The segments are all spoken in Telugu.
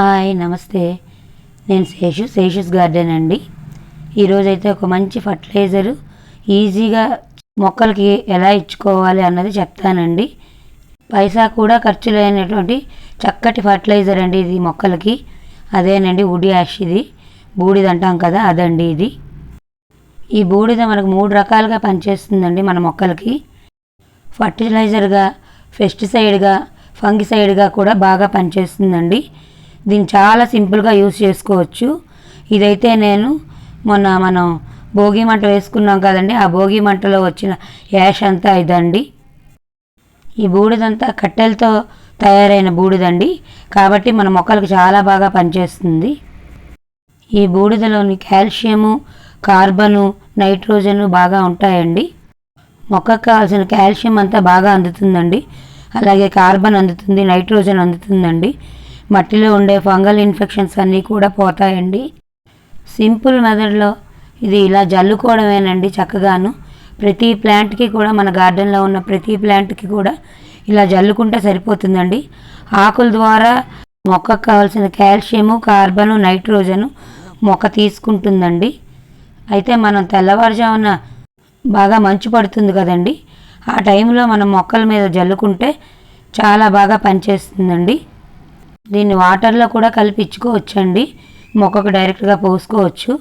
హాయ్ నమస్తే. నేను శేషు శేషుస్ గార్డెన్ అండి. ఈరోజైతే ఒక మంచి ఫర్టిలైజరు ఈజీగా మొక్కలకి ఎలా ఇచ్చుకోవాలి అన్నది చెప్తానండి. పైసా కూడా ఖర్చు లేనటువంటి చక్కటి ఫర్టిలైజర్ అండి ఇది మొక్కలకి. అదేనండి ఉడి యాష్ ఇది. బూడిద అంటాం కదా అదండి ఇది. ఈ బూడిద మనకు మూడు రకాలుగా పనిచేస్తుందండి మన మొక్కలకి. ఫర్టిలైజర్గా పెస్టిసైడ్గా ఫంగిసైడ్గా కూడా బాగా పనిచేస్తుందండి. దీన్ని చాలా సింపుల్గా యూస్ చేసుకోవచ్చు. ఇదైతే నేను మొన్న మనం భోగి మంట వేసుకున్నాం కదండి ఆ భోగి మంటలో వచ్చిన యాష్ అంతా ఇదండి. ఈ బూడిదంతా కట్టెలతో తయారైన బూడిదండి. కాబట్టి మన మొక్కలకు చాలా బాగా పనిచేస్తుంది. ఈ బూడిదలోని కాల్షియము కార్బను నైట్రోజను బాగా ఉంటాయండి. మొక్కకు కావాల్సిన కాల్షియం అంతా బాగా అందుతుందండి. అలాగే కార్బన్ అందుతుంది నైట్రోజన్ అందుతుందండి. మట్టిలో ఉండే ఫంగల్ ఇన్ఫెక్షన్స్ అన్నీ కూడా పోతాయండి. సింపుల్ మెథడ్లో ఇది ఇలా జల్లుకోవడమేనండి చక్కగాను. ప్రతి ప్లాంట్కి కూడా మన గార్డెన్లో ఉన్న ప్రతి ప్లాంట్కి కూడా ఇలా జల్లుకుంటే సరిపోతుందండి. ఆకుల ద్వారా మొక్కకు కావాల్సిన కాల్షియము కార్బను నైట్రోజను మొక్క తీసుకుంటుందండి. అయితే మనం తెల్లవారుజామున బాగా మంచు పడుతుంది కదండి. ఆ టైంలో మనం మొక్కల మీద జల్లుకుంటే చాలా బాగా పనిచేస్తుందండి. దీన్ని వాటర్లో కూడా కలిపి ఇచ్చుకోవచ్చండి మొక్కకు డైరెక్ట్గా పోసుకోవచ్చు.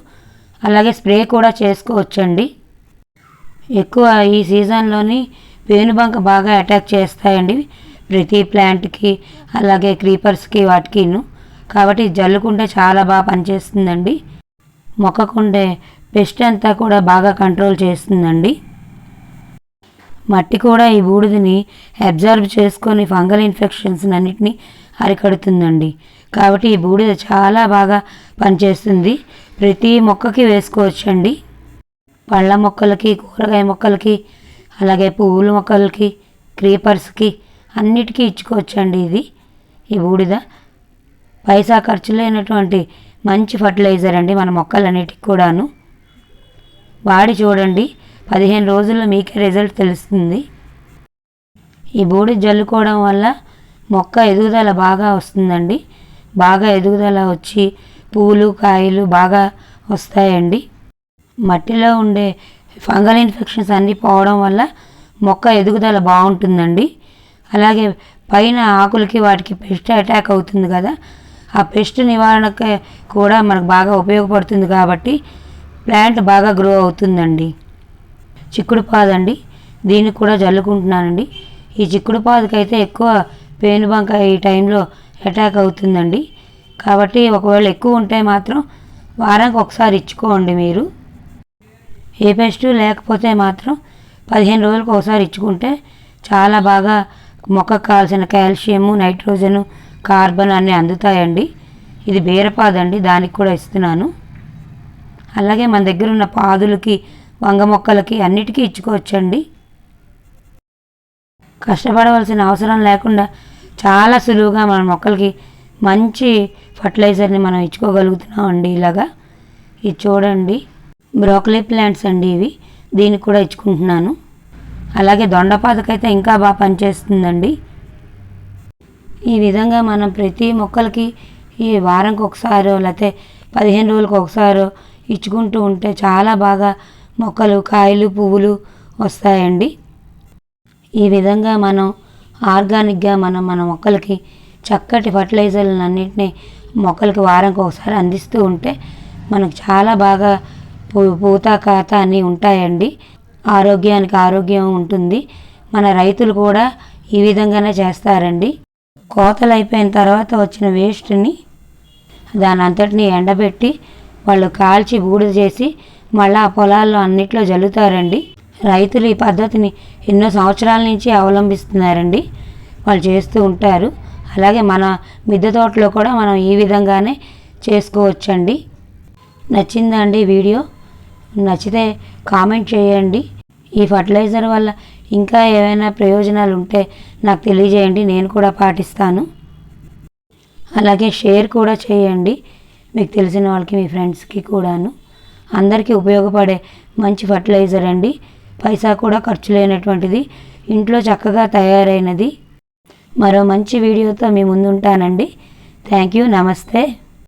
అలాగే స్ప్రే కూడా చేసుకోవచ్చండి. ఎక్కువ ఈ సీజన్లోని పేనుబంక బాగా అటాక్ చేస్తాయండి ప్రతి ప్లాంట్కి అలాగే క్రీపర్స్కి వాటికిను. కాబట్టి జల్లుకుంటే చాలా బాగా పనిచేస్తుందండి. మొక్కకుండే పెస్ట్ అంతా కూడా బాగా కంట్రోల్ చేస్తుందండి. మట్టి కూడా ఈ బూడిదని అబ్జర్వ్ చేసుకొని ఫంగల్ ఇన్ఫెక్షన్స్ అన్నిటిని అరికడుతుందండి. కాబట్టి ఈ బూడిద చాలా బాగా పనిచేస్తుంది. ప్రతి మొక్కకి వేసుకోవచ్చండి. పళ్ళ మొక్కలకి కూరగాయ మొక్కలకి అలాగే పువ్వుల మొక్కలకి క్రీపర్స్కి అన్నిటికీ ఇచ్చుకోవచ్చండి ఇది ఈ బూడిద. పైసా ఖర్చు లేనటువంటి మంచి ఫర్టిలైజర్ అండి మన మొక్కలన్నిటికి కూడాను. వాడి చూడండి పదిహేను రోజుల్లో మీకే రిజల్ట్ తెలుస్తుంది. ఈ బూడి జల్లుకోవడం వల్ల మొక్క ఎదుగుదల బాగా వస్తుందండి. బాగా ఎదుగుదల వచ్చి పువ్వులు కాయలు బాగా వస్తాయండి. మట్టిలో ఉండే ఫంగల్ ఇన్ఫెక్షన్స్ అన్నీ పోవడం వల్ల మొక్క ఎదుగుదల బాగుంటుందండి. అలాగే పైన ఆకులకి వాటికి పెస్ట్ అటాక్ అవుతుంది కదా ఆ పెస్ట్ నివారణకి కూడా మనకు బాగా ఉపయోగపడుతుంది కాబట్టి ప్లాంట్ బాగా గ్రో అవుతుందండి. చిక్కుడు పాదండి. దీన్ని కూడా జల్లుకుంటున్నానండి. ఈ చిక్కుడు పాదుకైతే ఎక్కువ పేనుబంక ఈ టైంలో అటాక్ అవుతుందండి. కాబట్టి ఒకవేళ ఎక్కువ ఉంటే మాత్రం వారానికి ఒకసారి ఇచ్చుకోండి మీరు. ఏ పెస్ట్ లేకపోతే మాత్రం పదిహేను రోజులకు ఒకసారి ఇచ్చుకుంటే చాలా బాగా మొక్కకు కావాల్సిన కాల్షియము నైట్రోజను కార్బన్ అన్నీ అందుతాయండి. ఇది బీరపాదండి దానికి కూడా ఇస్తున్నాను. అలాగే మన దగ్గర ఉన్న పాదులకి వంగ మొక్కలకి అన్నిటికీ ఇచ్చుకోవచ్చండి. కష్టపడవలసిన అవసరం లేకుండా చాలా సులువుగా మన మొక్కలకి మంచి ఫర్టిలైజర్ని మనం ఇచ్చుకోగలుగుతున్నాం అండి ఇలాగా. ఇది చూడండి. బ్రోకలీ ప్లాంట్స్ అండి ఇవి. దీనికి కూడా ఇచ్చుకుంటున్నాను. అలాగే దొండపాతకైతే ఇంకా బాగా పనిచేస్తుందండి. ఈ విధంగా మనం ప్రతి మొక్కలకి ఈ వారంకి ఒకసారో లేకపోతే పదిహేను రోజులకు ఒకసారో ఇచ్చుకుంటూ ఉంటే చాలా బాగా మొక్కలు కాయలు పువ్వులు వస్తాయండి. ఈ విధంగా మనం ఆర్గానిక్గా మనం మన మొక్కలకి చక్కటి ఫర్టిలైజర్లను అన్నింటినీ మొక్కలకి వారంకి ఒకసారి అందిస్తూ ఉంటే మనకు చాలా బాగా పూ పూత కాత అన్నీ ఉంటాయండి. ఆరోగ్యానికి ఆరోగ్యం ఉంటుంది. మన రైతులు కూడా ఈ విధంగానే చేస్తారండి. కోతలు అయిపోయిన తర్వాత వచ్చిన వేస్ట్ని దాని అంతటిని ఎండబెట్టి వాళ్ళు కాల్చి బూడిద చేసి మళ్ళీ ఆ పొలాల్లో అన్నిట్లో జల్లుతారండి. రైతులు ఈ పద్ధతిని ఎన్నో సంవత్సరాల నుంచి అవలంబిస్తున్నారండి. వాళ్ళు చేస్తూ ఉంటారు. అలాగే మన మిద్దె తోటలో కూడా మనం ఈ విధంగానే చేసుకోవచ్చండి. నచ్చిందా అండి వీడియో? నచ్చితే కామెంట్ చేయండి. ఈ ఫర్టిలైజర్ వల్ల ఇంకా ఏమైనా ప్రయోజనాలు ఉంటే నాకు తెలియజేయండి. నేను కూడా పాటిస్తాను. అలాగే షేర్ కూడా చేయండి. మీకు తెలిసిన వాళ్ళకి మీ ఫ్రెండ్స్కి కూడాను. అందరికీ ఉపయోగపడే మంచి ఫర్టిలైజర్ అండి. పైసా కూడా ఖర్చు లేనటువంటిది. ఇంట్లో చక్కగా తయారైనది. మరో మంచి వీడియోతో మీ ముందుంటానండి. Thank you. నమస్తే.